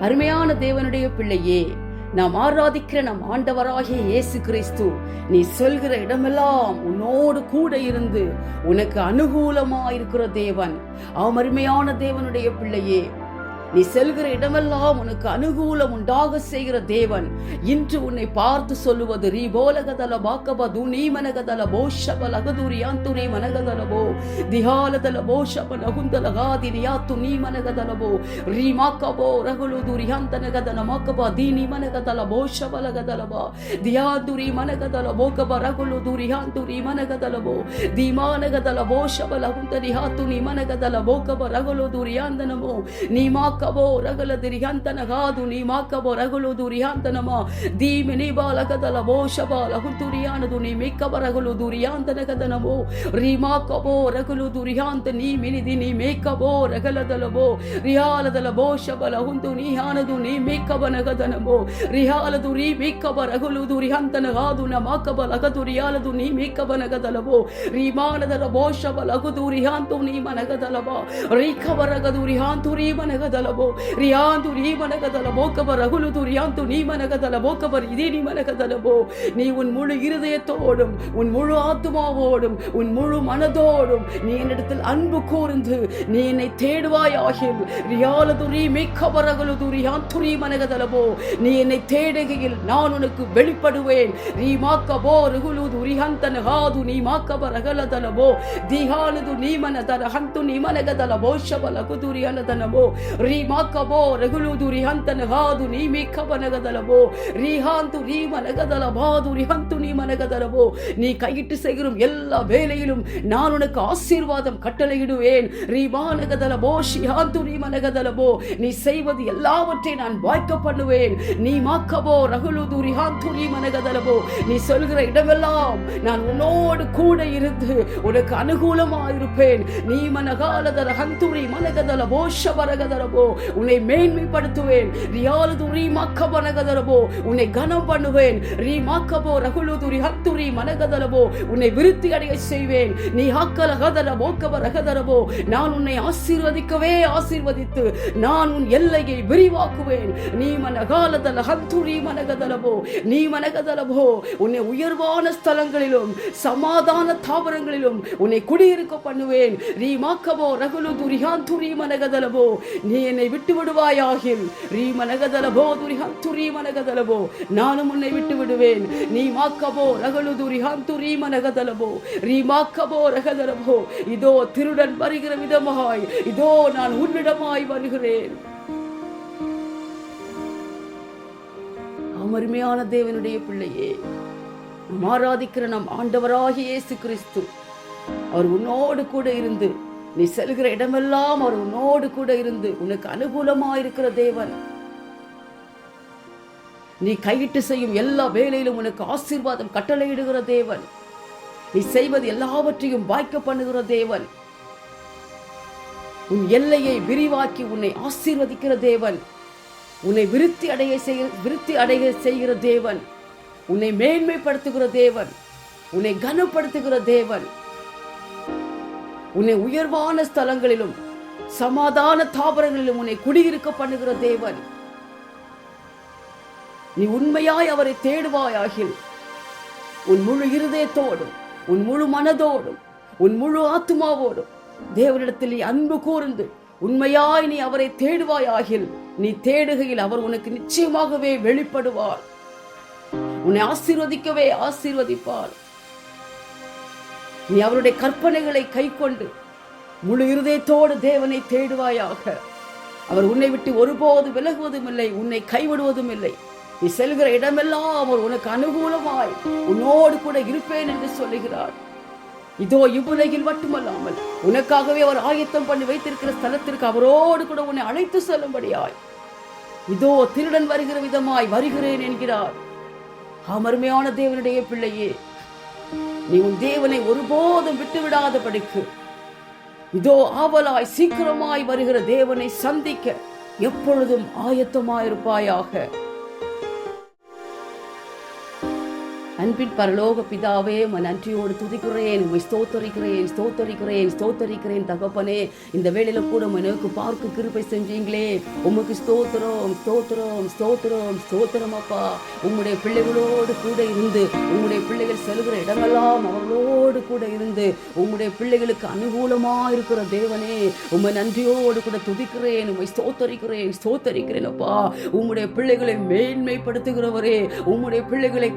அருமையான தேவனுடைய பிள்ளையே நாம் ஆராதிக்கிற நம் ஆண்டவராகிய இயேசு கிறிஸ்து நீ சொல்கிற இடமெல்லாம் உன்னோடு கூட இருந்து உனக்கு அனுகூலமா இருக்கிற தேவன். அவன் அருமையான தேவனுடைய பிள்ளையே நீ செல்கிற இடமெல்லாம் உனக்கு அனுகூலம் உண்டாக செய்கிற தேவன். இன்று உன்னை பார்த்து சொல்லுவது ரீ போலகதல பாக்கபது நீ மனகதல போஷப லகதுரி ஆந்துனி மனகதலபோ திஹாலதலபோ ஷப நகுந்தலகாதி நியாத்து நீ மனகதலபோ ரீ மாக்கபோ ரகுலு துரி ஆந்தனகதன மாக்கபா தீனி மனகதல போஷப லகதலபா தியாதுரி மனகதல போகப ரகுலு துரி ஆந்துரி மனகதலபோ தீமானகதல போஷப லகுந்த நிஹாத்து நீ மனகதல போகப ரகுலு துரி ஆந்தனமோ நீ மாக்க ರಗಲ ದಿರಿಹಂತನ ಗಾದು ನೀ ಮಾಕಬೋ ರಗಲು ದುರಿಯಾಂತನಮ ದೀಮಿ ನೀ ಬಾಲಕದಲ ಬೋಷ ಬಾಲ ಹುತುರಿಯಾನದು ನೀ ಮಿಕ್ಕಬ ರಗಲು ದುರಿಯಾಂತನ ಕದನಮೋ ರೀ ಮಾಕಬೋ ರಗಲು ದುರಿಯಾಂತ ನೀ ಮಿನಿದಿ ನೀ ಮೇಕಬೋ ರಗಲದಲಬೋ ರಿಯಾಲದಲ ಬೋಷ ಬಲ ಹುಂದು ನೀ ಹಾನದು ನೀ ಮೇಕಬನ ಕದನಮೋ ರಿಯಾಲದು ರೀ ಮೇಕಬ ರಗಲು ದುರಿಹಂತನ ಗಾದು ನ ಮಾಕಬ ಲಗದು ರಿಯಾಲದು ನೀ ಮೇಕಬನ ಕದಲಬೋ ರೀಮಾನದಲ ಬೋಷ ಬಲ ಲಗದು ರಿಹಾಂತು ನೀ ಮನಗದಲಬ ರೀಖಬರಗದು ರಿಹಾಂತು ರೀ మనగదలబో రియాంతు నీ మనగదలబో కబర్ రగులుతు రియాంతు నీ మనగదలబో కబర్ ఇది నీ మనగదలబో நீ உன் முழு இருதயத்தோடும் உன் முழு ஆத்மாவோடும் உன் முழு மனதோடும் நீ என்னிடத்தில் அன்பு கூர்ந்து நீ என்னை தேடுவாயாகில். ரியால துரி மிக்க பரகலு துரியான் துரி மனகதலபோ நீ என்னை தேடுகையில் நான் உனக்கு வெளிப்படுவேன். நீ மாக்கபோ ரகுலுது துரிஹந்தன் ஹாது நீ மாக்கப ரகலதலபோ திஹாலுது நீ மனதர ஹந்து நீ மனகதலபோ ஷபலகு துரியனதனபோ ரி நீ மாக்கபோ ரகுலுது makabo reguludu rihantan hadu ni mikabanagadalabo rihantu மனகதல மனகதலபாது ரிஹந்து நீ மனகதலபோ நீ கையிட்டு செய்கிறோம் எல்லா வேலையிலும் நான் உனக்கு ஆசீர்வாதம் கட்டளையிடுவேன் ரிமானகதலபோ ஷிஹாந்து நீ மனகதலபோ நீ செய்வது எல்லாவற்றையும் நான் வாய்க்க பண்ணுவேன் நீ மாக்கபோ ரகுலுது ரிஹாந்து நீ மனகதலபோ நீ சொல்கிற இடமெல்லாம் நான் உன்னோடு கூட இருந்து உனக்கு அனுகூலமாக இருப்பேன் நீ மனகாலதர ஹந்துரி மனகதலபோ ஷபரகதலபோ உன்னை மேன்மைப்படுத்துவேன். ரியாலது ரீமாக்க மக்கபனகதலபோ உன்னை கனம் பண்ணுவேன் ரீமாக்கபோ ரகுலுதுரி ஹத்துரி மனகதலபோ உன்னை விருத்தி அடைய செய்வேன். நீ ஹக்கல கதல போக்கப ரகதரபோ நான் உன்னை ஆசீர்வதிக்கவே ஆசீர்வதித்து நான் உன் எல்லையை விரிவாக்குவேன். நீ மனகாலதல ஹத்துரி மனகதலபோ நீ மனகதலபோ உன்னை உயர்வான ஸ்தலங்களிலும் சமாதான தாவரங்களிலும் உன்னை குடியிருக்க பண்ணுவேன். ரீமாக்கபோ ரகுலுதுரி ஹாந்துரி துரிஹாந்துரி மனகதலபோ நீ என்னை விட்டு விடுவாயாகில். ரீ மனகதலபோ துரிஹாந்துரி மனகதலபோ நானும் உன்னை விட்டு விடுவேன். நீ மாக்கபோ ரகுலு துரிஹாந்துரி மனகதலபோ ரீ மாக்கபோ ரகதலபோ. இதோ திருடன் வருகிற விதமாய். இதோ நான் உன்னிடமாய் வருகிறேன். அமருமையான தேவனுடைய பிள்ளையே நாம் ஆராதிக்கிற நம் ஆண்டவராகிய இயேசு கிறிஸ்து அவர் உன்னோடு கூட இருந்து நீ செல்கிற இடமெல்லாம் அவர் உன்னோடு கூட இருந்து உனக்கு அனுகூலமா இருக்கிற தேவன். நீ கையிட்டு செய்யும் எல்லா வேலையிலும் உனக்கு ஆசீர்வாதம் கட்டளையிடுகிற தேவன். நீ செய்வது எல்லாவற்றையும் வாய்க்க பண்ணுகிற தேவன். உன் எல்லையை விரிவாக்கி உன்னை ஆசீர்வதிக்கிற தேவன். உன்னை விருத்தி அடைய செய்ய விருத்தி அடைய செய்கிற தேவன். உன்னை மேன்மைப்படுத்துகிற தேவன். உன்னை கனப்படுத்துகிற தேவன். உன்னை உயர்வான ஸ்தலங்களிலும் சமாதான தாபரங்களிலும் உன்னை குடியிருக்க பண்ணுகிற தேவன். நீ உண்மையாய் அவரை தேடுவாயாகில் உன் முழு இருதயத்தோடும் உன் முழு மனதோடும் உன் முழு ஆத்துமாவோடும் தேவனிடத்தில் நீ அன்பு கூர்ந்து உண்மையாய் நீ அவரை தேடுவாயாகில் நீ தேடுகையில் அவர் உனக்கு நிச்சயமாகவே வெளிப்படுவார். உன்னை ஆசீர்வதிக்கவே ஆசீர்வதிப்பார். நீ அவருடைய கற்பனைகளை கைக்கொண்டு முழு இருதயத்தோடு தேவனை தேடுவாயாக. அவர் உன்னை விட்டு ஒருபோது விலகுவதும் இல்லை உன்னை கைவிடுவதும் இல்லை நீ செல்கிற இடமெல்லாம் அவர் உனக்கு அனுகூலமாய் உன்னோடு கூட இருப்பேன் என்று சொல்லுகிறார். இதோ இவ்வுலகில் மட்டுமல்லாமல் உனக்காகவே அவர் ஆயத்தம் பண்ணி வைத்திருக்கிற ஸ்தலத்திற்கு அவரோடு கூட உன்னை அழைத்து செல்லும்படியாய். இதோ திருடன் வருகிற விதமாய் வருகிறேன் என்கிறார். அமருமையான தேவனுடைய பிள்ளையே நீ உன் தேவனை ஒருபோதும் விட்டு விடாத படிக்கு இதோ ஆவலாய் சீக்கிரமாய் வருகிற தேவனை சந்திக்க எப்பொழுதும் ஆயத்தமாயிருப்பாயாக. அன்பின் பரலோக பிதாவே உன் நன்றியோடு துதிக்கிறேன் உம்மை ஸ்தோத்தரிக்கிறேன் ஸ்தோத்தரிக்கிறேன் ஸ்தோத்தரிக்கிறேன் தகப்பனே. இந்த வேளையில கூட உம்மை நோக்கு பார்க்க கிருப்பை செஞ்சீங்களே. உமக்கு ஸ்தோத்திரம் ஸ்தோத்திரம் ஸ்தோத்திரம் ஸ்தோத்திரம் அப்பா. உம்முடைய பிள்ளைகளோடு கூட இருந்து உங்களுடைய பிள்ளைகள் செல்கிற இடமெல்லாம் அவர்களோடு கூட இருந்து உங்களுடைய பிள்ளைகளுக்கு அனுகூலமா இருக்கிற தேவனே உம்மை நன்றியோடு கூட துதிக்கிறேன் உம்மை ஸ்தோத்தரிக்கிறேன் ஸ்தோத்தரிக்கிறேன் அப்பா. உம்முடைய பிள்ளைகளை மேன்மைப்படுத்துகிறவரே உம்முடைய பிள்ளைகளை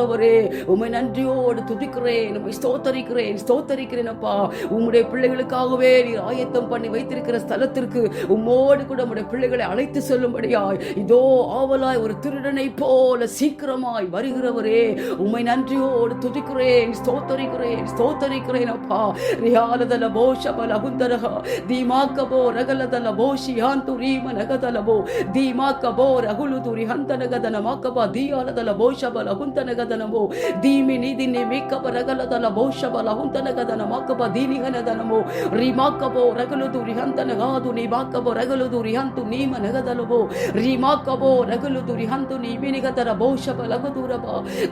ஆண்டவரே உண்மை நன்றியோடு துதிக்கிறேன் உண்மை ஸ்தோத்தரிக்கிறேன் ஸ்தோத்தரிக்கிறேன் அப்பா. உம்முடைய பிள்ளைகளுக்காகவே நீ ஆயத்தம் பண்ணி வைத்திருக்கிற ஸ்தலத்திற்கு உம்மோடு கூட உம்முடைய பிள்ளைகளை அழைத்து செல்லும்படியாய். இதோ ஆவலாய் ஒரு திருடனை போல சீக்கிரமாய் வருகிறவரே உமை நன்றியோடு துதிக்கிறேன் ஸ்தோத்தரிக்கிறேன் ஸ்தோத்தரிக்கிறேன் அப்பா. ரியாலதல போஷப லகுந்தரக தீமாக்கபோ ரகலதல போஷி ஹாந்து ரீம நகதலபோ தீமாக்கபோ ரகுலு துரி ஹந்தனகதன மாக்கபா. தீயாலதல போஷப லகுந்தனகத ಬೋಷಬಲ ಹುಂತನಗದನಮೋ ದೀಮಿ ನಿದಿನಿ ಮೇಕಬ ರಗಲದಲ ಬೋಷಬಲ ಹುಂತನಗದನ ಮಾಕಬ ದೀನಿಹನದನಮೋ ರಿಮಾಕಬೋ ರಗಲು ತುರಿ ಹಂತನಗಾದು ನೀ ಮಾಕಬೋ ರಗಲು ತುರಿ ಹಂತು ನೀಮ ನಗದಲಬೋ ರಿಮಾಕಬೋ ರಗಲು ತುರಿ ಹಂತು ನೀ ಮಿನಿಗದರ ಬೋಷಬ ಲಗದೂರಬ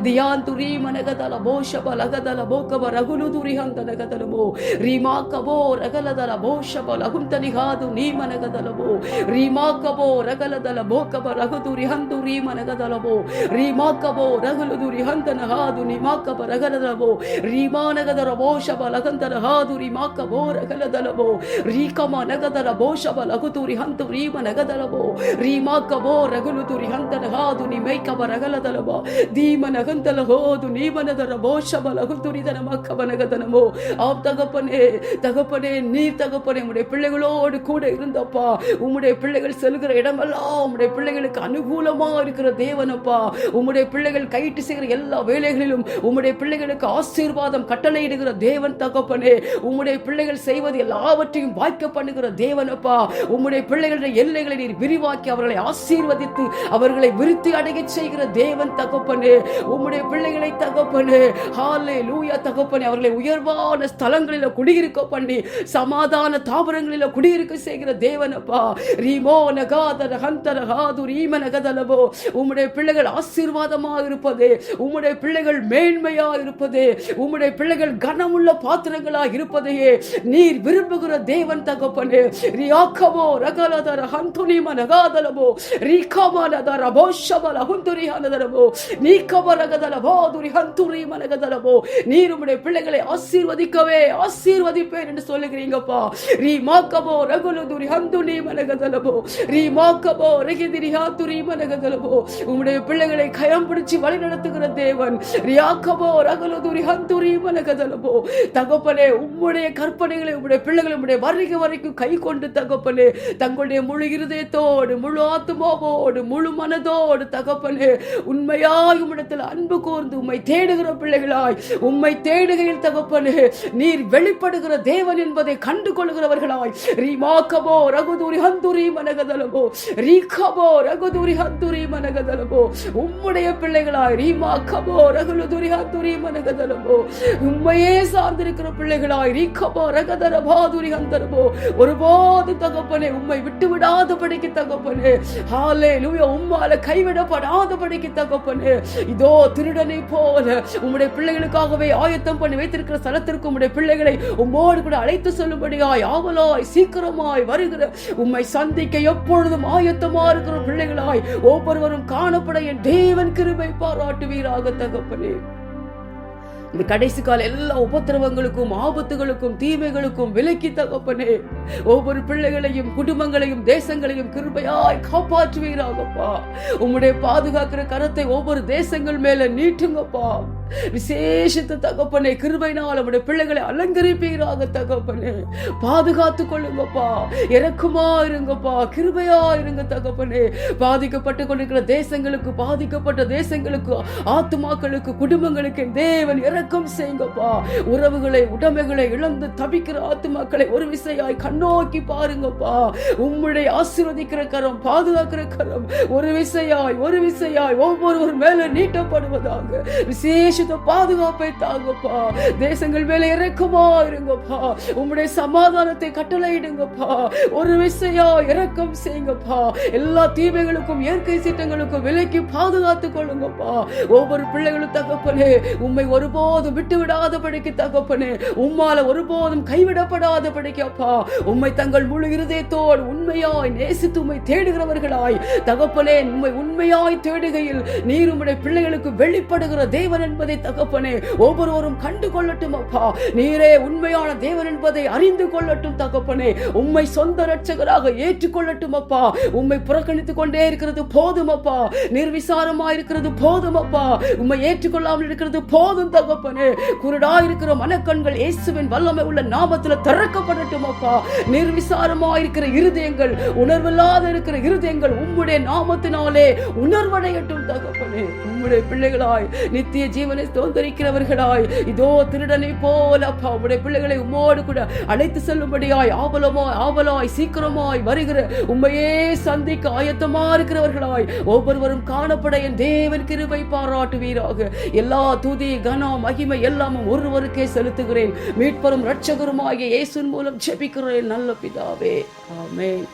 ದಿಯಾಂತು ರೀಮ ನಗದಲ ಬೋಷಬ ಲಗದಲ ಬೋಕಬ ರಗುಲು ತುರಿ ಹಂತನಗದಲಬೋ ರಿಮಾಕಬೋ ರಗಲದಲ ಬೋಷಬ ಲಹುಂತನಿಗಾದು ನೀಮ ನಗದಲಬೋ ರಿಮಾಕಬೋ ರಗಲದಲ ಬೋಕಬ ರಘುದುರಿ ಹಂದುರಿ ಮನಗದಲಬೋ ರೀಮಾಕಬೋ ರಗಲುದುರಿ ಹಂತನ ಹಾದು ನಿಮಾಕಬ ರಗಲದಲಬೋ ರೀಮಾನಗದರ ಬೋಷಬ ಲಗಂತನ ಹಾದು ರಿಮಾಕಬೋ ರಗಲದಲಬೋ ರೀಕಮ ನಗದರ ಬೋಷಬ ಲಘುತುರಿ ಹಂತು ರೀಮ ನಗದಲಬೋ ರೀಮಾಕಬೋ ರಗಲುದುರಿ ಹಂತನ ಹಾದು ನಿಮೈಕಬ ರಗಲದಲಬ ದೀಮ ನಗಂತಲ ಹೋದು ನೀಮನದರ ಬೋಷಬ லகுத்துரிதன மக்கப நகதனமோ ஆம் தகப்பனே தகப்பனே நீ தகப்பனே உம்முடைய பிள்ளைகளோடு கூட இருந்தப்பா உம்முடைய பிள்ளைகள் செல்கிற இடமெல்லாம் உம்முடைய பிள்ளைகளுக்கு அனுகூலமா இருக்கிற தேவனப்பா உம்முடைய பிள்ளைகள் கைட்டு செய்கிற எல்லா வேலைகளிலும் உம்முடைய பிள்ளைகளுக்கு ஆசீர்வாதம் கட்டளையிடுகிற தேவன் தகப்பனே. உம்முடைய பிள்ளைகள் செய்வது எல்லாவற்றையும் வாய்க்க பண்ணுகிற தேவனப்பா. உம்முடைய பிள்ளைகளுடைய எல்லைகளை நீர் விரிவாக்கி அவர்களை ஆசீர்வதித்து அவர்களை விருத்தி அடைய செய்கிற தேவன் தகப்பனே. உம்முடைய பிள்ளைகளை தகப்பனே. ஹாலே லூயா தகப்பனே. அவர்களை உயர்வான ஸ்தலங்களில குடியிருக்க பண்ணி சமாதான தாவரங்களில் குடியிருக்க செய்கிற தேவனப்பா. ரீமோ நகாதர ஹந்தர ஹாது ரீம நகதலவோ உம்முடைய பிள்ளைகள் ஆசீர்வாதமா இருப்பதே. உம்முடைய பிள்ளைகள் மேன்மையா இருப்பதே உம்முடைய பிள்ளைகள் கனமுள்ள பாத்திரங்களா இருப்பதையே நீர் விரும்புகிற தேவன் தகப்பனே. ரியாக்கமோ ரகலதர ஹந்துனிம நகாதலமோ ரீகமானதர போஷபல ஹுந்துரியானதரபோ நீக்கம துரி ஹந்துரி மனகதலபோ நீர் உம்முடைய பிள்ளைகளை ஆசீர்வதிக்கவே ஆசீர்வதிப்பேன் என்று சொல்லுகிறீங்கப்பா. ரீ மாக்கபோ ரகுலு துரி ஹந்துனி மனகதலமோ ரீ மாக்கபோ ரகிதிரி ஹாத்துரி மனகதலமோ உம்முடைய பிள்ளைகளை கயம் பிடிச்சு வழி நடத்துகிற தேவன். ரியாக்கபோ ரகுலு ஹந்துரி மனகதலபோ தகப்பனே உம்முடைய கற்பனைகளை உம்முடைய பிள்ளைகளை உம்முடைய வருகை வரைக்கும் கை கொண்டு தகப்பனே தங்களுடைய முழு இருதயத்தோடு முழு ஆத்மாவோடு முழு மனதோடு தகப்பனே உண்மையாய் உம்மிடத்தில் அன்பு கூர்ந்து உம்மை தேடுகிற பிள்ளைகளாய் உம்மை தேடுகையில் தகப்பனே நீர் வெளிப்படுகிற தேவன் என்பதை கண்டு கொள்கிறவர்களாய் ரீமாக்கமோ ரகுதுரி ஹந்துரி மனகதலமோ ரீகபோ ரகுதுரி ஹந்துரி மனகதலமோ உம்முடைய பிள்ளைகளாய் ரீமா ரீமாக்கபோ ரகுலுதுரி ஹந்துரி மனகதலபோ உண்மையே சார்ந்திருக்கிற பிள்ளைகளாய் ரீகபோ ரகதரபோ துரியந்தரபோ ஒருபோது தகப்பனே உண்மை விட்டு விடாதபடிக்கு தகப்பனே. ஹாலே லூயா உம்மால கைவிடப்படாதபடிக்கு தகப்பனே. இதோ திருடனை போல உம்முடைய பிள்ளைகளுக்காகவே ஆயத்தம் பண்ணி வைத்திருக்கிற ஸ்தலத்திற்கு உம்முடைய பிள்ளைகளை உம்மோடு கூட அழைத்து சொல்லும்படியாய் ஆவலாய் சீக்கிரமாய் வருகிற உம்மை சந்திக்க எப்பொழுதும் ஆயத்தமா இருக்கிற பிள்ளைகளாய் ஒவ்வொருவரும் காணப்பட என் தேவன் கிருபை பாராட்டுவீராக தகப்பனே இந்த கடைசி கால எல்லா உபத்திரவங்களுக்கும் ஆபத்துகளுக்கும் தீமைகளுக்கும் விலக்கி தகப்பனே ஒவ்வொரு பிள்ளைகளையும் குடும்பங்களையும் தேசங்களையும் கிருபையாய் காப்பாற்றுவீராகப்பா. உம்முடைய பாதுகாக்கிற கரத்தை ஒவ்வொரு தேசங்கள் மேல நீட்டுங்கப்பா. விசேஷத்த தகப்பனே கிருபைனால் அவருடைய பிள்ளைகளை அலங்கரிப்பீராக தகப்பனே. பாதுகாத்து கொள்ளுங்கப்பா. இறக்குமா இருங்கப்பா கிருபையா இருங்க தகப்பனே. பாதிக்கப்பட்டு கொண்டிருக்கிற தேசங்களுக்கு பாதிக்கப்பட்ட தேசங்களுக்கு ஆத்துமாக்களுக்கு குடும்பங்களுக்கு தேவன் இறக்கம் செய்யுங்கப்பா. உறவுகளை உடமைகளை இழந்து தவிக்கிற ஆத்துமாக்களை ஒரு விசையாய் கண்ணோக்கி பாருங்கப்பா. உம்முடைய ஆசீர்வதிக்கிற கரம் பாதுகாக்கிற கரம் ஒரு விசையாய் ஒரு விசையாய் ஒவ்வொருவர் மேல நீட்டப்படுவதாக. விசேஷித்த பாதுகாப்பை தாங்கப்பா. தேசங்கள் மேல இறக்கமா இருங்கப்பா. உம்முடைய சமாதானத்தை கட்டளையிடுங்கப்பா. ஒரு விசையா இறக்கம் செய்யுங்கப்பா. எல்லா தீமைகளுக்கும் இயற்கை சீட்டங்களுக்கும் விலைக்கு பாதுகாத்துக் கொள்ளுங்கப்பா. ஒவ்வொரு பிள்ளைகளும் தகப்பனே உண்மை உம்மை ஒருபோதும் விட்டு விடாதபடிக்கு தகப்பனே. உம்மால ஒருபோதும் கைவிடப்படாதபடிக்கு அப்பா. உம்மை தங்கள் முழு இருதயத்தோடு உண்மையாய் நேசித்து உம்மை தேடுகிறவர்களாய். தகப்பனே உண்மை உண்மையாய் தேடுகையில் நீர் உம்முடைய பிள்ளைகளுக்கு வெளிப்படுகிற தேவன் என்பதை தகப்பனே ஒவ்வொருவரும் கண்டு கொள்ளட்டும் அப்பா. நீரே உண்மையான தேவன் என்பதை அறிந்து கொள்ளட்டும் தகப்பனே. உம்மை சொந்த ரட்சகராக ஏற்றுக்கொள்ளட்டும் அப்பா. உம்மை புறக்கணித்துக் கொண்டே இருக்கிறது போதும் அப்பா. நிர்விசாரமா இருக்கிறது போதும் அப்பா. உம்மை ஏற்றுக்கொள்ளாமல் இருக்கிறது போதும் தகப்ப தகப்பனே குருடா இருக்கிற மனக்கண்கள் இயேசுவின் வல்லமை உள்ள நாமத்துல திறக்கப்படட்டும் அப்பா. நிர்விசாரமா இருக்கிற இருதயங்கள் உணர்வில்லாத இருக்கிற இருதயங்கள் உம்முடைய நாமத்தினாலே உணர்வடையட்டும் தகப்பனே. உம்முடைய பிள்ளைகளாய் நித்திய ஜீவனை தோந்தரிக்கிறவர்களாய் இதோ திருடனை போல அப்பா உம்முடைய பிள்ளைகளை உம்மோடு கூட அழைத்து செல்லும்படியாய் ஆவலமாய் ஆவலாய் சீக்கிரமாய் வருகிற உண்மையே சந்திக்க ஆயத்தமா இருக்கிறவர்களாய் ஒவ்வொருவரும் காணப்பட என் தேவன் கிருபை பாராட்டுவீராக. எல்லா துதி கனம் மகிமை எல்லாமும் ஒருவருக்கே செலுத்துகிறேன். மீட்பரும் இரட்சகருமாகிய இயேசுன் மூலம் ஜெபிக்கிறேன் நல்ல பிதாவே. ஆமேன்.